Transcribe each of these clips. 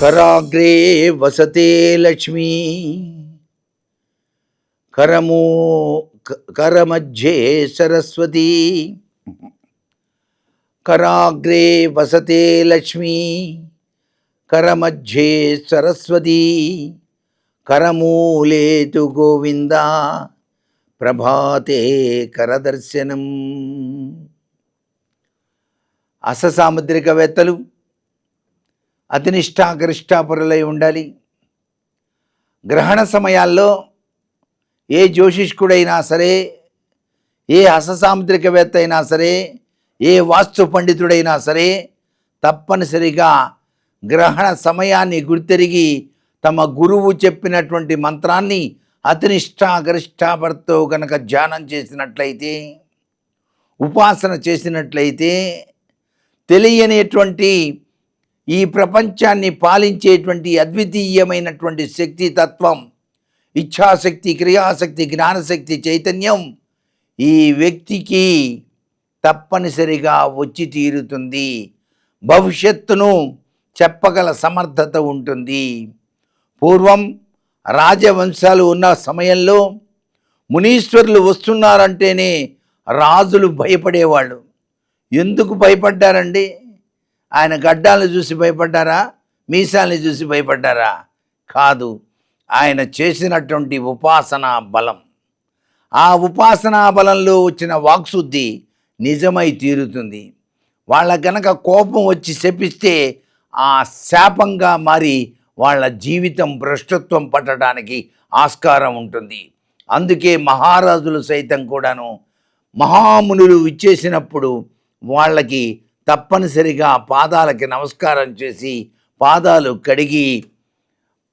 కరాగ్రే వసతే లక్ష్మీ. కరమో కరమధ్యే సరస్వతి. కరాగ్రే వసతే లక్ష్మీ. కరమధ్యే సరస్వతి. కరమూలేతు గోవింద. ప్రభాతే కరదర్శనం. అస సాముద్రికవేత్తలు అతినిష్టాగరిష్టాపరులై ఉండాలి. గ్రహణ సమయాల్లో ఏ జ్యోతిష్కుడైనా సరే ఏ అససాముద్రికవేత్త అయినా సరే ఏ వాస్తు పండితుడైనా సరే తప్పనిసరిగా గ్రహణ సమయాన్ని గుర్తెరిగి తమ గురువు చెప్పినటువంటి మంత్రాన్ని అతినిష్టాగరిష్టాపరతో కనుక ధ్యానం చేసినట్లయితే ఉపాసన చేసినట్లయితే తెలియనిటువంటి ఈ ప్రపంచాన్ని పాలించేటువంటి అద్వితీయమైనటువంటి శక్తి తత్వం ఇచ్ఛాశక్తి క్రియాశక్తి జ్ఞానశక్తి చైతన్యం ఈ వ్యక్తికి తప్పనిసరిగా వచ్చి తీరుతుంది. భవిష్యత్తును చెప్పగల సమర్థత ఉంటుంది. పూర్వం రాజవంశాలు ఉన్న సమయంలో మునీశ్వరులు వస్తున్నారంటేనే రాజులు భయపడేవాళ్ళు. ఎందుకు భయపడ్డారండి? ఆయన గడ్డాలను చూసి భయపడ్డారా? మీసాల్ని చూసి భయపడ్డారా? కాదు ఆయన చేసినటువంటి ఉపాసనా బలం. ఆ ఉపాసనా బలంలో వచ్చిన వాక్శుద్ధి నిజమై తీరుతుంది. వాళ్ళ గనక కోపం వచ్చి శపిస్తే ఆ శాపంగా మారి వాళ్ళ జీవితం భ్రష్టత్వం పట్టడానికి ఆస్కారం ఉంటుంది. అందుకే మహారాజులు సైతం కూడాను మహామునులు ఇచ్చేసినప్పుడు వాళ్ళకి తప్పనిసరిగా పాదాలకి నమస్కారం చేసి పాదాలు కడిగి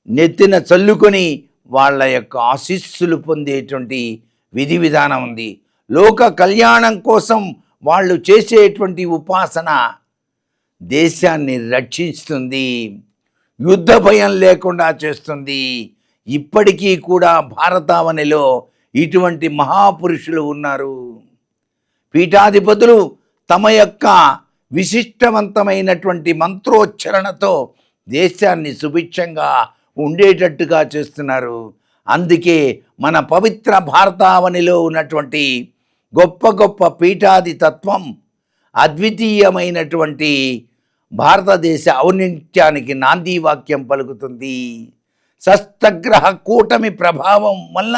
నెత్తిన చల్లుకొని వాళ్ళ యొక్క ఆశీస్సులు పొందేటువంటి విధి విధానం ఉంది. లోక కళ్యాణం కోసం వాళ్ళు చేసేటువంటి ఉపాసన దేశాన్ని రక్షిస్తుంది. యుద్ధ భయం లేకుండా చేస్తుంది. ఇప్పటికీ కూడా భారతావనిలో ఇటువంటి మహాపురుషులు ఉన్నారు. పీఠాధిపతులు తమ యొక్క విశిష్టవంతమైనటువంటి మంత్రోచ్చరణతో దేశాన్ని సుభిక్షంగా ఉండేటట్టుగా చేస్తున్నారు. అందుకే మన పవిత్ర భారతావనిలో ఉన్నటువంటి గొప్ప గొప్ప పీఠాది తత్వం అద్వితీయమైనటువంటి భారతదేశ ఔన్నిత్యానికి నాంది వాక్యం పలుకుతుంది. సస్తగ్రహ కూటమి ప్రభావం వల్ల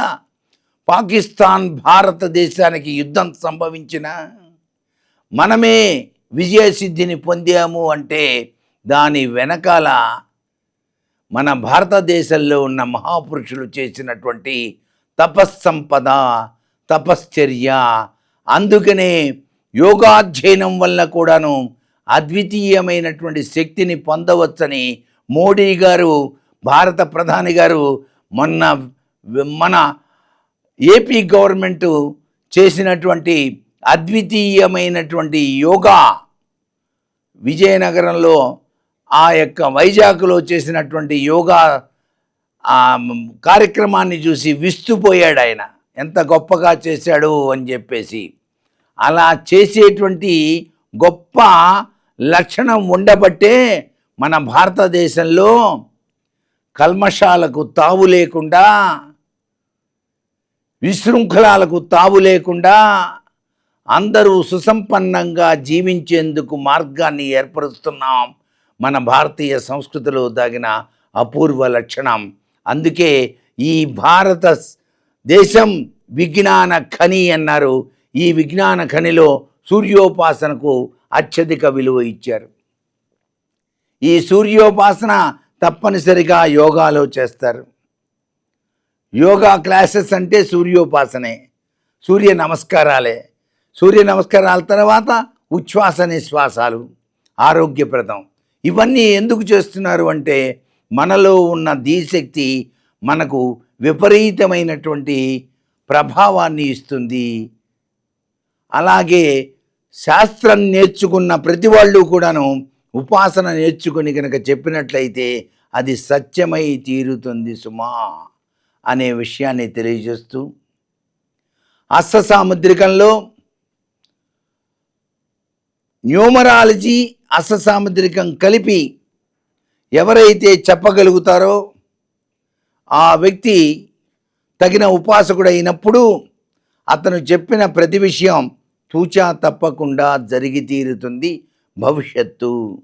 పాకిస్తాన్ భారతదేశానికి యుద్ధం సంభవించిన మనమే విజయసిద్ధిని పొందాము అంటే దాని వెనకాల మన భారతదేశంలో ఉన్న మహాపురుషులు చేసినటువంటి తపస్సంపద తపశ్చర్య అందుకనే యోగాధ్యయనం వల్ల కూడాను అద్వితీయమైనటువంటి శక్తిని పొందవచ్చని మోడీ గారు భారత ప్రధాని గారు మొన్న మన ఏపీ గవర్నమెంటు చేసినటువంటి అద్వితీయమైనటువంటి యోగా విజయనగరంలో ఆ యొక్క వైజాగ్లో చేసినటువంటి యోగా కార్యక్రమాన్ని చూసి విస్తుపోయాడు ఆయన. ఎంత గొప్పగా చేశాడు అని చెప్పేసి. అలా చేసేటువంటి గొప్ప లక్షణం ఉండబట్టే మన భారతదేశంలో కల్మషాలకు తావు లేకుండా విశృంఖలాలకు తావు లేకుండా అందరూ సుసంపన్నంగా జీవించేందుకు మార్గాన్ని ఏర్పరుస్తున్నాం. మన భారతీయ సంస్కృతిలో దాగిన అపూర్వ లక్షణం. అందుకే ఈ భారత దేశం విజ్ఞాన ఖని అన్నారు. ఈ విజ్ఞాన ఖనిలో సూర్యోపాసనకు అత్యధిక విలువ ఇచ్చారు. ఈ సూర్యోపాసన తప్పనిసరిగా యోగాలో చేస్తారు. యోగా క్లాసెస్ అంటే సూర్యోపాసనే. సూర్య నమస్కారాలే. సూర్య నమస్కారాల తర్వాత ఉచ్ఛ్వాస నిశ్వాసాలు ఆరోగ్యప్రదం. ఇవన్నీ ఎందుకు చేస్తున్నారు అంటే మనలో ఉన్న ధీశక్తి మనకు విపరీతమైనటువంటి ప్రభావాన్ని ఇస్తుంది. అలాగే శాస్త్రం నేర్చుకున్న ప్రతి వాళ్ళు కూడాను ఉపాసన నేర్చుకుని కనుక చెప్పినట్లయితే అది సత్యమై తీరుతుంది సుమా అనే విషయాన్ని తెలియజేస్తూ అస్స సాముద్రికంలో న్యూమరాలజీ అససాముద్రికం కలిపి ఎవరైతే చెప్పగలుగుతారో ఆ వ్యక్తి తగిన ఉపాసకుడైనప్పుడు అతను చెప్పిన ప్రతి విషయం తూచా తప్పకుండా జరిగి తీరుతుంది భవిష్యత్తు.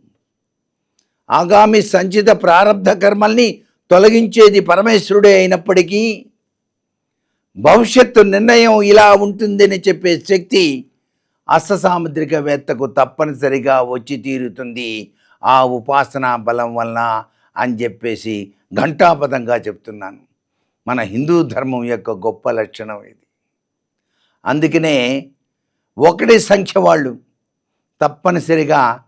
ఆగామి సంచిత ప్రారంధ కర్మల్ని తొలగించేది పరమేశ్వరుడే అయినప్పటికీ భవిష్యత్తు నిర్ణయం ఇలా ఉంటుందని చెప్పే శక్తి అష్టసాముద్రికవేత్తకు తప్పనిసరిగా వచ్చి తీరుతుంది ఆ ఉపాసనా బలం వలన అని చెప్పేసి ఘంటాపదంగా చెప్తున్నాను. మన హిందూ ధర్మం యొక్క గొప్ప లక్షణం ఇది. అందుకనే ఒకటి సంఖ్య వాళ్ళు తప్పనిసరిగా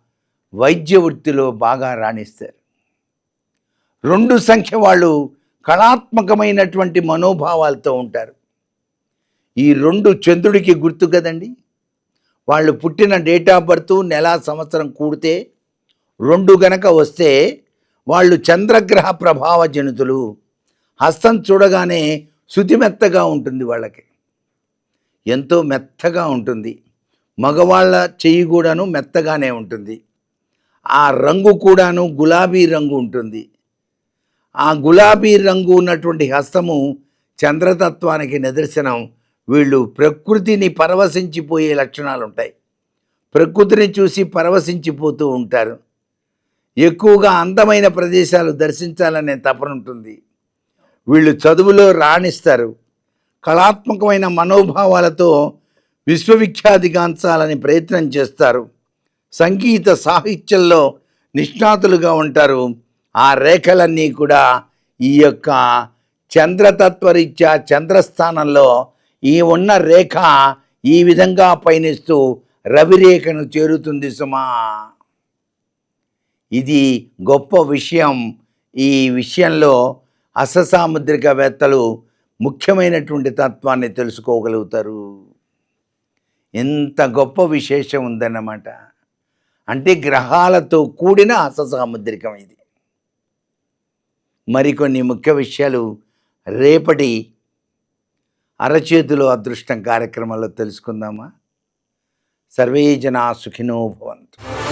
వైద్య వృత్తిలో బాగా రాణిస్తారు. రెండు సంఖ్య వాళ్ళు కళాత్మకమైనటువంటి మనోభావాలతో ఉంటారు. ఈ రెండు చంద్రుడికి గుర్తు కదండి? వాళ్ళు పుట్టిన డేట్ ఆఫ్ బర్త్ నెల సంవత్సరం కూడితే రెండు గనక వస్తే వాళ్ళు చంద్రగ్రహ ప్రభావ జనితులు. హస్తం చూడగానే శుతి మెత్తగా ఉంటుంది వాళ్ళకి. ఎంతో మెత్తగా ఉంటుంది. మగవాళ్ళ చెయ్యి కూడాను మెత్తగానే ఉంటుంది. ఆ రంగు కూడాను గులాబీ రంగు ఉంటుంది. ఆ గులాబీ రంగు ఉన్నటువంటి హస్తము చంద్రతత్వానికి నిదర్శనం. వీళ్ళు ప్రకృతిని పరవశించిపోయే లక్షణాలు ఉంటాయి ప్రకృతిని చూసి పరవశించిపోతూ ఉంటారు. ఎక్కువగా అందమైన ప్రదేశాలు దర్శించాలనే తపన ఉంటుంది. వీళ్ళు చదువులో రాణిస్తారు. కళాత్మకమైన మనోభావాలతో విశ్వవిఖ్యాతిగాంచాలని ప్రయత్నం చేస్తారు. సంగీత సాహిత్యంలో నిష్ణాతులుగా ఉంటారు. ఆ రేఖలన్నీ కూడా ఈ యొక్క చంద్రతత్వరీత్యా చంద్రస్థానంలో ఈ ఉన్న రేఖ ఈ విధంగా పయనిస్తూ రవిరేఖను చేరుతుంది సుమా. ఇది గొప్ప విషయం. ఈ విషయంలో అససాముద్రికవేత్తలు ముఖ్యమైనటువంటి తత్వాన్ని తెలుసుకోగలుగుతారు. ఎంత గొప్ప విశేషం ఉందన్నమాట. అంటే గ్రహాలతో కూడిన అససాముద్రికం ఇది. మరికొన్ని ముఖ్య విషయాలు. రేపటి అరచేతిలో అదృష్టం కార్యక్రమంలో తెలుసుకుందామా? సర్వే జనా సుఖినో భవంతు.